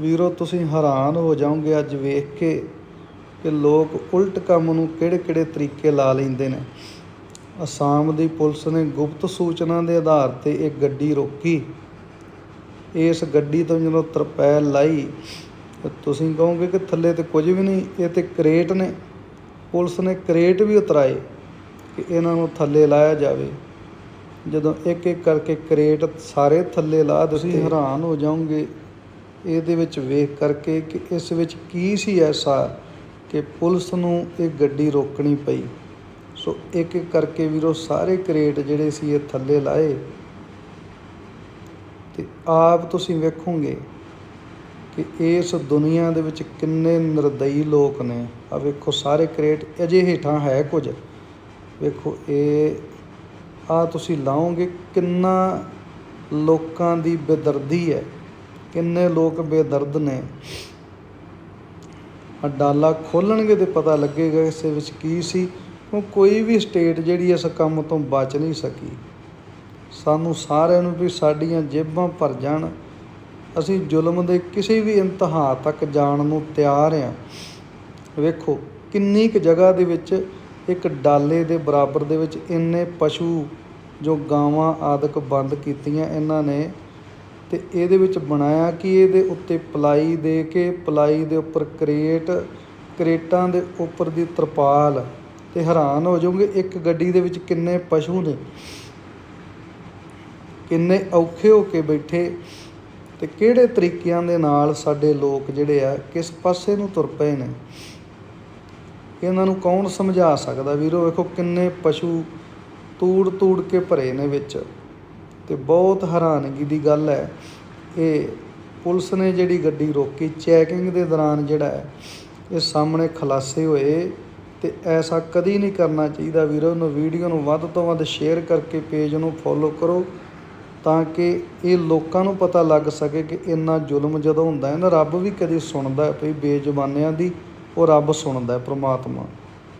ਵੀਰੋ, ਤੁਸੀਂ ਹੈਰਾਨ ਹੋ ਜਾਓਗੇ ਅੱਜ ਵੇਖ ਕੇ ਕਿ ਲੋਕ ਉਲਟ ਕੰਮ ਨੂੰ ਕਿਹੜੇ-ਕਿਹੜੇ ਤਰੀਕੇ ਲਾ ਲੈਂਦੇ ਨੇ। ਅਸਾਮ ਦੀ ਪੁਲਿਸ ਨੇ ਗੁਪਤ ਸੂਚਨਾ ਦੇ ਆਧਾਰ ਤੇ ਇੱਕ ਗੱਡੀ ਰੋਕੀ। ਇਸ ਗੱਡੀ ਤੋਂ ਜਦੋਂ ਤਰਪੈਲ ਲਾਈ, ਤੇ ਤੁਸੀਂ ਕਹੋਗੇ ਕਿ ਥੱਲੇ ਤੇ ਕੁਝ ਵੀ ਨਹੀਂ, ਇਹ ਤੇ ਕਰੇਟ ਨੇ। ਪੁਲਿਸ ਨੇ ਕਰੇਟ ਵੀ ਉਤਰਾਏ ਕਿ ਇਹਨਾਂ ਨੂੰ ਥੱਲੇ ਲਾਇਆ ਜਾਵੇ। ਜਦੋਂ ਇੱਕ ਇੱਕ ਕਰਕੇ ਕਰੇਟ ਸਾਰੇ ਥੱਲੇ ਲਾ ਤੁਸੀਂ ਹੈਰਾਨ ਹੋ ਜਾਓਗੇ ਇਹਦੇ ਵਿੱਚ ਵੇਖ ਕਰਕੇ ਕਿ ਇਸ ਵਿੱਚ ਕੀ ਸੀ ਐਸਾ ਕਿ ਪੁਲਿਸ ਨੂੰ ਇਹ ਗੱਡੀ ਰੋਕਣੀ ਪਈ। ਸੋ ਇੱਕ ਇੱਕ ਕਰਕੇ ਵੀਰੋ ਸਾਰੇ ਕਰੇਟ ਜਿਹੜੇ ਸੀ ਇਹ ਥੱਲੇ ਲਾਏ। ਤੇ ਆਪ ਤੁਸੀਂ ਵੇਖੋਗੇ ਕਿ ਇਸ ਦੁਨੀਆ ਦੇ ਵਿੱਚ ਕਿੰਨੇ ਨਿਰਦਈ ਲੋਕ ਨੇ। ਆ ਵੇਖੋ ਸਾਰੇ ਕਰੇਟ ਅਜੇ ਹੇਠਾਂ ਹੈ ਕੁਝ। ਵੇਖੋ ਇਹ, ਆ ਤੁਸੀਂ ਲਾਓਗੇ ਕਿੰਨਾ ਲੋਕਾਂ ਦੀ ਬੇਦਰਦੀ ਹੈ। ਕਿੰਨੇ ਲੋਕ ਬੇਦਰਦ ਨੇ। ਆ ਡਾਲਾ ਖੋਲਣਗੇ ਤੇ ਪਤਾ ਲੱਗੇਗਾ ਇਸ ਵਿੱਚ ਕੀ ਸੀ। ਕਿਉਂ ਕੋਈ ਵੀ ਸਟੇਟ ਜਿਹੜੀ ਇਸ ਕੰਮ ਤੋਂ ਬਚ ਨਹੀਂ ਸਕੀ। ਸਾਨੂੰ ਸਾਰਿਆਂ ਨੂੰ ਵੀ ਸਾਡੀਆਂ ਜੇਬਾਂ ਭਰ ਜਾਣ। ਅਸੀਂ ਜ਼ੁਲਮ ਦੇ ਕਿਸੇ ਵੀ ਇੰਤਹਾ ਤੱਕ ਜਾਣ ਨੂੰ ਤਿਆਰ ਹਾਂ ਵੇਖੋ ਕਿੰਨੀ ਕੁ ਜਗ੍ਹਾ ਦੇ ਵਿੱਚ ਇੱਕ ਡਾਲੇ ਦੇ ਬਰਾਬਰ ਦੇ ਵਿੱਚ ਇੰਨੇ ਪਸ਼ੂ ਜੋ ਗਾਵਾਂ ਆਦਿਕ ਬੰਦ ਕੀਤੀਆਂ ਇਹਨਾਂ ਨੇ। ਅਤੇ ਇਹਦੇ ਵਿੱਚ ਬਣਾਇਆ ਕਿ ਇਹਦੇ ਉੱਤੇ ਪਲਾਈ ਦੇ ਕੇ ਪਲਾਈ ਦੇ ਉੱਪਰ ਕਰੇਟ, ਕਰੇਟਾਂ ਦੇ ਉੱਪਰ ਦੀ ਤਰਪਾਲ ਅਤੇ ਹੈਰਾਨ ਹੋ ਜਾਓਗੇ, ਇੱਕ ਗੱਡੀ ਦੇ ਵਿੱਚ ਕਿੰਨੇ ਪਸ਼ੂ ਨੇ? ਕਿੰਨੇ ਔਖੇ ਹੋ ਕੇ ਬੈਠੇ ਤੇ ਕਿਹੜੇ ਤਰੀਕਿਆਂ ਦੇ ਨਾਲ ਸਾਡੇ ਲੋਕ ਜਿਹੜੇ ਆ, ਕਿਸ ਪਾਸੇ ਨੂੰ ਤੁਰ ਪਏ ਨੇ? ਇਹਨਾਂ ਨੂੰ ਕੌਣ ਸਮਝਾ ਸਕਦਾ? ਵੀਰੋ, ਵੇਖੋ ਕਿੰਨੇ ਪਸ਼ੂ ਤੂੜ ਤੂੜ ਕੇ ਭਰੇ ਨੇ ਵਿੱਚ। ਤੇ ਬਹੁਤ ਹੈਰਾਨਗੀ ਦੀ ਗੱਲ ਹੈ। ਇਹ ਪੁਲਿਸ ਨੇ ਜਿਹੜੀ ਗੱਡੀ ਰੋਕੀ ਚੈਕਿੰਗ ਦੇ ਦੌਰਾਨ ਜਿਹੜਾ ਹੈ, ਇਹ ਸਾਹਮਣੇ ਖਲਾਸੇ ਹੋਏ ਤੇ ਐਸਾ ਕਦੀ ਨਹੀਂ ਕਰਨਾ ਚਾਹੀਦਾ ਵੀਰੋ। ਨੂੰ ਵੀਡੀਓ ਨੂੰ ਵੱਧ ਤੋਂ ਵੱਧ ਸ਼ੇਅਰ ਕਰਕੇ ਪੇਜ ਨੂੰ ਫੋਲੋ ਕਰੋ ਤਾਂ ਕਿ ਇਹ ਲੋਕਾਂ ਨੂੰ ਪਤਾ ਲੱਗ ਸਕੇ ਕਿ ਇੰਨਾ ਜ਼ੁਲਮ ਜਦੋਂ ਹੁੰਦਾ ਹੈ ਨਾ, ਰੱਬ ਵੀ ਕਦੇ ਸੁਣਦਾ ਹੈ ਭਈ ਬੇਜ਼ੁਬਾਨਿਆਂ ਦੀ, ਉਹ ਰੱਬ ਸੁਣਦਾ ਹੈ ਪ੍ਰਮਾਤਮਾ।